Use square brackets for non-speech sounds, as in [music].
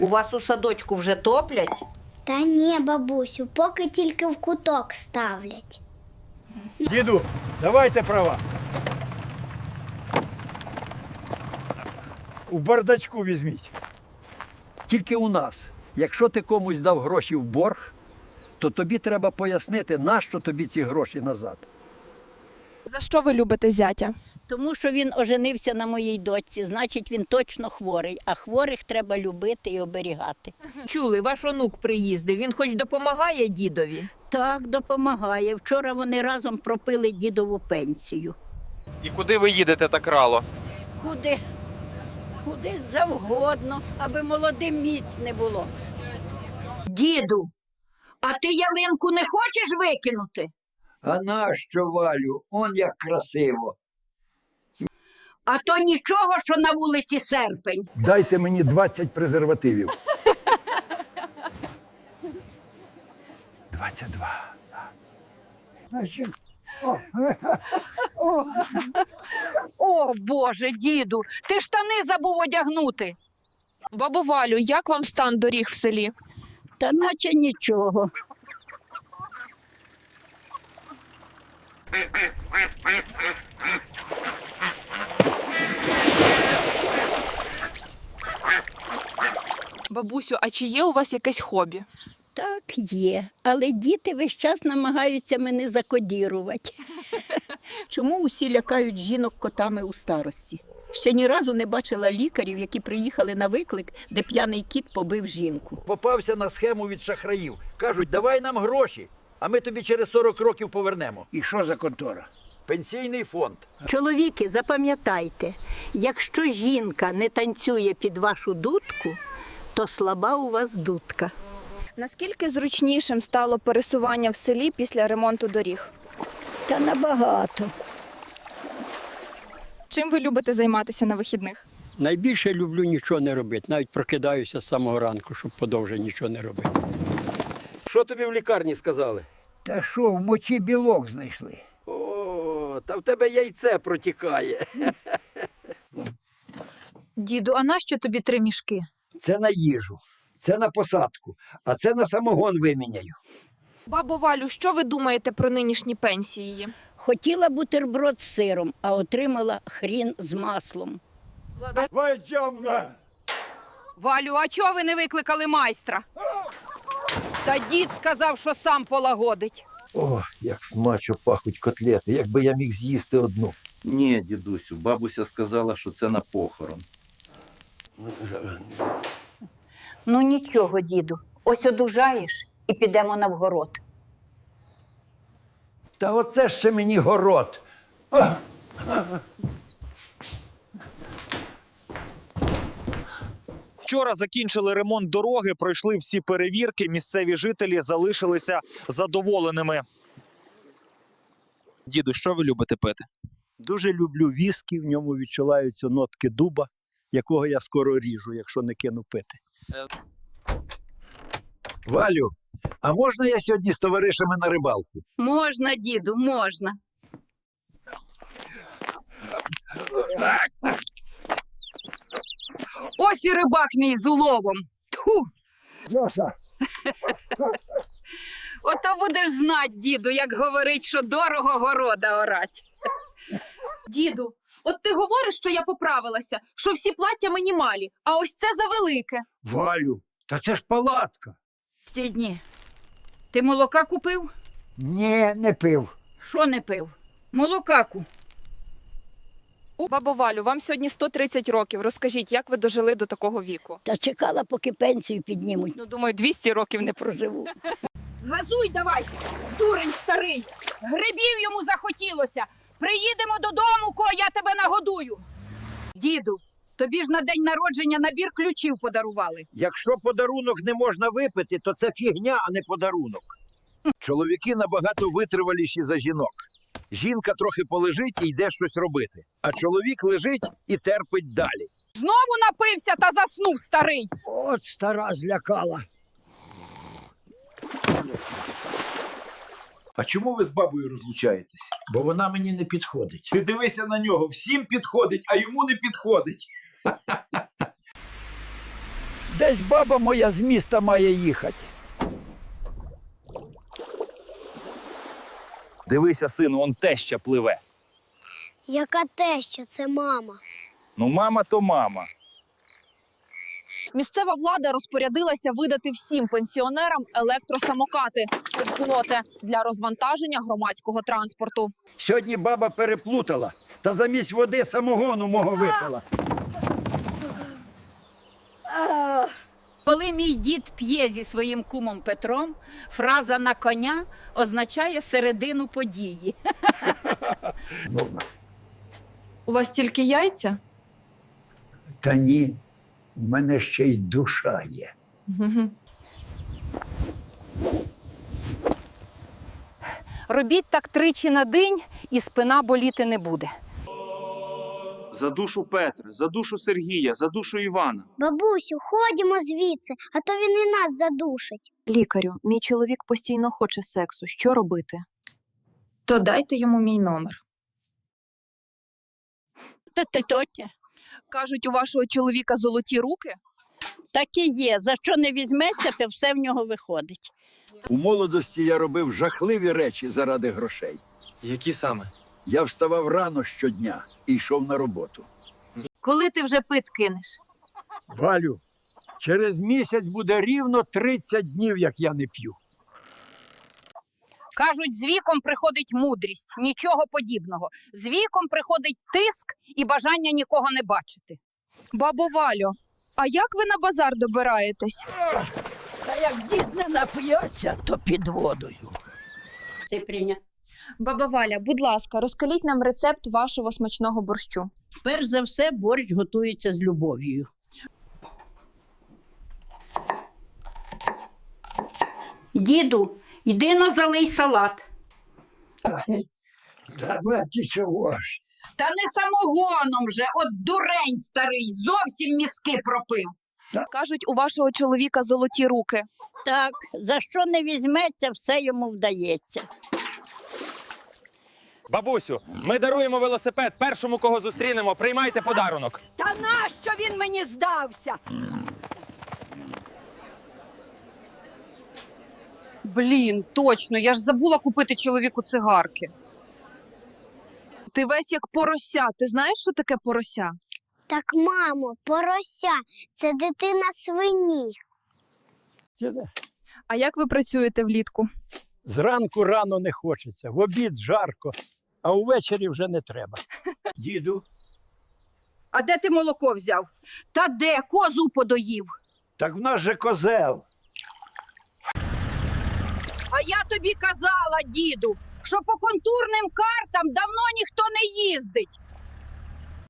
У вас у садочку вже топлять? Та ні, бабусю, поки тільки в куток ставлять. Діду, давайте права. У бардачку візьміть. Тільки у нас. Якщо ти комусь дав гроші в борг, то тобі треба пояснити, нащо тобі ці гроші назад. За що ви любите зятя? Тому що він оженився на моїй дочці, значить він точно хворий, а хворих треба любити і оберігати. Чули, ваш онук приїздив, він хоч допомагає дідові. Так, допомагає. Вчора вони разом пропили дідову пенсію. І куди ви їдете так рало? Куди? Куди завгодно, аби молодим місць не було. Діду, а ти ялинку не хочеш викинути? А нащо, Валю? Он як красиво. А то нічого, що на вулиці серпень. Дайте мені 20 презервативів. 22. Значить, О, Боже, діду, ти штани забув одягнути. Бабу Валю, як вам стан доріг в селі? Та наче нічого. Бабусю, а чи є у вас якесь хобі? Так, є. Але діти весь час намагаються мене закодірувати. [laughs] Чому усі лякають жінок котами у старості? Ще ні разу не бачила лікарів, які приїхали на виклик, де п'яний кіт побив жінку. Попався на схему від шахраїв. Кажуть, давай нам гроші, а ми тобі через 40 років повернемо. і що за контора? Пенсійний фонд. Чоловіки, запам'ятайте, якщо жінка не танцює під вашу дудку, то слаба у вас дудка. Наскільки зручнішим стало пересування в селі після ремонту доріг? Та набагато. Чим ви любите займатися на вихідних? Найбільше люблю нічого не робити. Навіть прокидаюся з самого ранку, щоб подовже нічого не робити. Що тобі в лікарні сказали? Та що, в мочі білок знайшли? О, та в тебе яйце протікає. Діду, а нащо тобі три мішки? Це на їжу, це на посадку, а це на самогон виміняю. Бабу Валю, що ви думаєте про нинішні пенсії? Хотіла бутерброд з сиром, а отримала хрін з маслом. Вайдямна! Валю, а чого ви не викликали майстра? Та дід сказав, що сам полагодить. О, як смачно пахуть котлети, якби я міг з'їсти одну. Ні, дідусю, бабуся сказала, що це на похорон. Ну нічого, діду. Ось одужаєш і підемо на вгород. Та оце ще мені город. Вчора закінчили ремонт дороги, пройшли всі перевірки. Місцеві жителі залишилися задоволеними. Діду, що ви любите пити? Дуже люблю віскі, в ньому відчуваються нотки дуба, якого я скоро ріжу, якщо не кину пити. Валю, а можна я сьогодні з товаришами на рибалку? Можна, діду, можна. Ось і рибак мій з уловом. Тьху, Зоса, ото будеш знать, діду, як говорить, що дорого города орать. Діду, от ти говориш, що я поправилася, що всі плаття мені малі, а ось це завелике. Валю, та це ж палатка. Стідні, ти молока купив? ні, не пив. Що не пив? Молока ку. Бабу Валю, вам сьогодні 130 років. Розкажіть, як ви дожили до такого віку? Та чекала, поки пенсію піднімуть. Ну, думаю, 200 років не Проживу. Газуй давай, дурень старий. Грибів йому захотілося. Приїдемо додому, ко я тебе нагодую. Діду, тобі ж на день народження набір ключів подарували. Якщо подарунок не можна випити, то це фігня, а не подарунок. Чоловіки набагато витриваліші за жінок. Жінка трохи полежить і йде щось робити, а чоловік лежить і терпить далі. Знову напився та заснув старий. От стара злякала. А чому ви з бабою розлучаєтесь? Бо вона мені не підходить. Ти дивися на нього, всім підходить, а йому не підходить. [laughs] Десь баба моя з міста має їхати. Дивися, сину, он теща пливе. Яка теща, це мама. Ну, мама то мама. Місцева влада розпорядилася видати всім пенсіонерам електросамокати «Злоте» для розвантаження громадського транспорту. Сьогодні баба переплутала та замість води самогону мого випила. Коли мій дід п'є зі своїм кумом Петром, фраза на коня означає середину події. У вас тільки яйця? Та ні, в мене ще й душа є. Робіть так тричі на день, і спина боліти не буде. За душу Петра, за душу Сергія, за душу Івана. Бабусю, ходімо звідси, а то він і нас задушить. Лікарю, мій чоловік постійно хоче сексу. Що робити? То дайте йому мій номер. Та ти тотя. Кажуть, у вашого чоловіка золоті руки. Так і є. За що не візьметься, то все в нього виходить. У молодості я робив жахливі речі заради грошей. Які саме? Я вставав рано щодня і йшов на роботу. Коли ти вже пит кинеш? Валю, через місяць буде рівно 30 днів, як я не п'ю. Кажуть, з віком приходить мудрість, нічого подібного. З віком приходить тиск і бажання нікого не бачити. Бабо Валю, а як ви на базар добираєтесь? Та як дід не нап'ється, то під водою. Це прийня. Баба Валя, будь ласка, розкаліть нам рецепт вашого смачного борщу. Перш за все, борщ готується з любов'ю. Діду, йди но залий салат. Давайте чого ж. Та не самогоном же, от дурень старий, зовсім мізки пропив. Кажуть, у вашого чоловіка золоті руки. Так, за що не візьметься, все йому вдається. Бабусю, ми даруємо велосипед першому, кого зустрінемо. Приймайте подарунок. Та нащо він мені здався? Блін, точно, я ж забула купити чоловіку цигарки. Ти весь як порося. Ти знаєш, що таке порося? Так, мамо, порося, це дитина свині. А як ви працюєте влітку? Зранку рано не хочеться, в обід жарко, а увечері вже не треба. [laughs] Діду, А де ти молоко взяв? Та де козу подоїв? Так в нас же козел. А я тобі казала, діду, що по контурним картам давно ніхто не їздить.